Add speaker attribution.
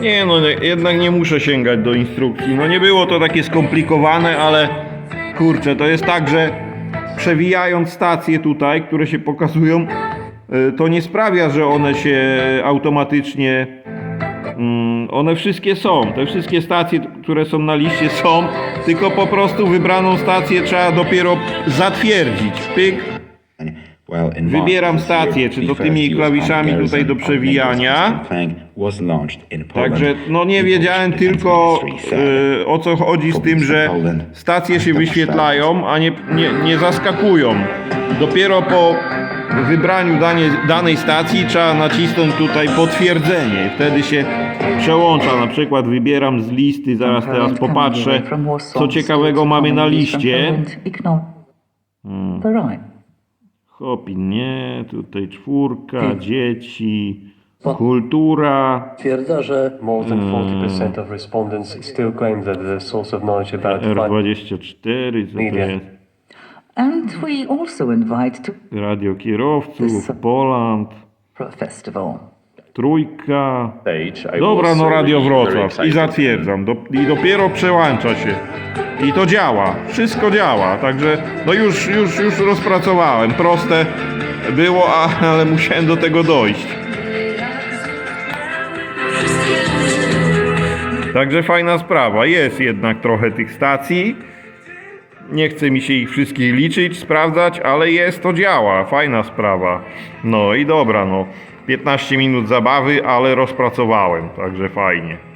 Speaker 1: Nie no, nie- jednak nie muszę sięgać do instrukcji. No nie było to takie skomplikowane, ale kurczę, to jest tak, że przewijając stacje tutaj, które się pokazują, y, to nie sprawia, że one się automatycznie. mm, One wszystkie są. Te wszystkie stacje, które są na liście, są, tylko po prostu wybraną stację trzeba dopiero zatwierdzić. Pyk, Wybieram stację, czy to tymi klawiszami tutaj do przewijania. Także no nie wiedziałem tylko y, o co chodzi z tym, że stacje się wyświetlają, a nie, nie, nie zaskakują. Dopiero po wybraniu danie, danej stacji trzeba nacisnąć tutaj potwierdzenie. Wtedy się przełącza. Na przykład wybieram z listy, zaraz teraz popatrzę, co ciekawego mamy na liście. Hopin, nie, tutaj czwórka, dzieci, kultura,
Speaker 2: Twierdza, że
Speaker 3: More than 40% of respondents still claim that the source of knowledge about flight
Speaker 1: R24, co to
Speaker 3: Media.
Speaker 1: jest?
Speaker 4: And we also invite to
Speaker 1: Radio kierowców, Poland,
Speaker 4: festival.
Speaker 1: trójka. Dobra, no Radio Wrocław i zatwierdzam. Do, I dopiero przełącza się. I to działa. Wszystko działa. Także no już, już, już rozpracowałem. Proste było, ale musiałem do tego dojść. Także fajna sprawa. Jest jednak trochę tych stacji. Nie chce mi się ich wszystkich liczyć, sprawdzać, ale jest, to działa. Fajna sprawa. No i dobra, no. 15 minut zabawy, ale rozpracowałem, także fajnie.